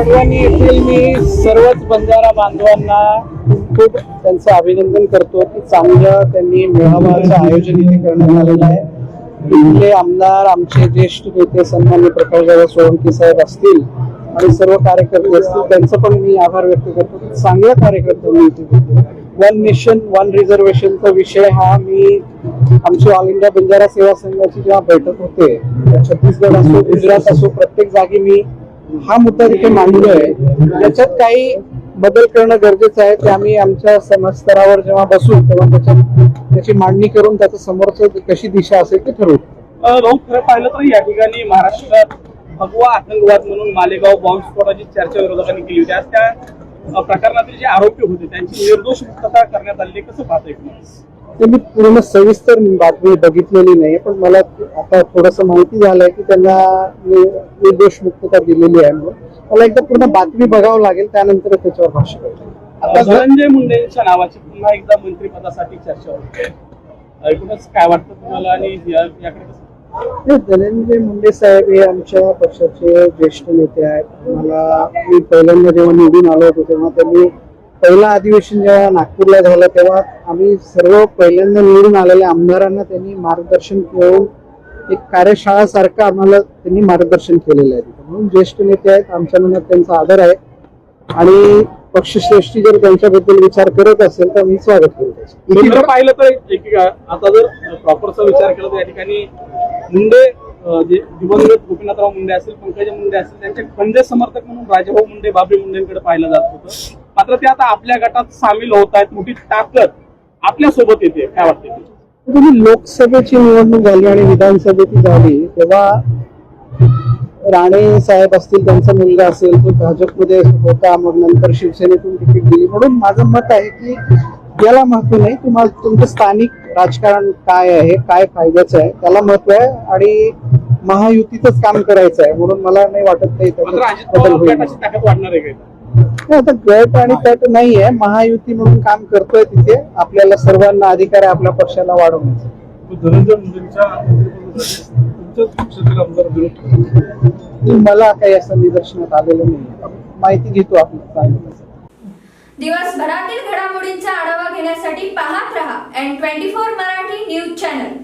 वडवणी येथील मी सर्वच बंजारा बांधवांना खूप त्यांचं अभिनंदन करतो की चांगलं त्यांनी मेळाव्याचं आयोजन इथे करण्यात आलेलं आहे. इथले आमदार आमचे ज्येष्ठ नेते सन्मान्य प्रकाशदादा सोळंकी साहेब असतील आणि सर्व कार्यकर्ते असतील त्यांचं पण मी आभार व्यक्त करतो की चांगल्या मी इथे वन नेशन वन रिझर्वेशनचा विषय हा मी आमची ऑल इंडिया बंजारा सेवा संघाची जेव्हा बैठक होते छत्तीसगड असो गुजरात असो प्रत्येक जागी मी हा मुद्दा जिथे मांडलोय त्याच्यात काही बदल करणं गरजेचं आहे ते आम्ही आमच्या समाजस्तरावर जेव्हा बसू तेव्हा त्याच्या त्याची मांडणी करून त्याचं समोरचं कशी दिशा असेल ते ठरवू. अ, भाऊ खरं पाहिलं तर या ठिकाणी महाराष्ट्रात भगवा आतंकवाद म्हणून मालेगाव बॉम्बस्फोटाची चर्चा विरोधकांनी केली होती. आज त्या प्रकरणातील जे आरोपी होते त्यांची निर्दोष मुक्तता करण्यात आली कसं पाहता येईल? ते मी पूर्ण सविस्तर बातमी बघितलेली नाही पण मला आता थोडस माहिती झालंय की त्यांना निर्दोष मुक्तता दिलेली आहे म्हणून. मला एकदा पूर्ण बातमी बघावं लागेल त्यानंतर त्याच्यावर भाष्य करेल आता धनंजय मुंडेंच्या नावाची पुन्हा एकदा मंत्रिपदासाठी चर्चा होते एकूणच काय वाटतं तुम्हाला आणि याकडे धनंजय मुंडे साहेब हे आमच्या पक्षाचे ज्येष्ठ नेते आहेत. मला मी पहिल्यांदा जेव्हा निवडून आलो होतो तेव्हा त्यांनी पहिलं अधिवेशन जेव्हा नागपूरला झालं तेव्हा आम्ही सर्व पहिल्यांदा निवडून आलेल्या आमदारांना त्यांनी मार्गदर्शन करून एक कार्यशाळा सारखं आम्हाला त्यांनी मार्गदर्शन केलेलं आहे. तिथं. म्हणून ज्येष्ठ नेते आहेत आमच्या मनात त्यांचा आदर आहे. आणि पक्षश्रेष्ठी जर त्यांच्याबद्दल विचार करत असेल तर मी स्वागत करू पाहिलं तर एक आता जर प्रॉपरचा विचार केला तर या ठिकाणी मुंडे जे दिवंगत गोपीनाथराव मुंडे असतील पंकजा मुंडे असतील त्यांचे खंडे समर्थक म्हणून राजाभाऊ मुंडे बाबरी मुंडेंकडे पाहिलं जात होतं. मात्र ते आता आपल्या गटात सामील होत आहेत मोठी ताकद आपल्यासोबत येते. काय वाटते तुम्ही लोकसभेची निवडणूक झाली आणि विधानसभेची झाली तेव्हा राणे साहेब असतील त्यांचा मुलगा असेल तो भाजपमध्ये होता मग नंतर शिवसेनेतून तिकीट दिली. म्हणून माझं मत आहे की याला महत्त्व नाही तुम्हाला तुमचं स्थानिक राजकारण काय आहे काय फायद्याचं आहे त्याला महत्त्व आहे आणि महायुतीतच काम करायचं आहे म्हणून मला नाही वाटत नाही बदल होईल. आता गट आणि तट नाहीये. महायुती म्हणून काम करतोय तिथे. आपल्याला सर्वांना अधिकार आहे आपल्या पक्षाला वाढवण्याचा. धनंजय मुंडेंच्या मला काही असं निदर्शनात आलेलं नाही माहिती घेतो आपण चांगलं. दिवसभरातील घडामोडींचा आढावा घेण्यासाठी पाहत रहा N twenty four Marathi news channel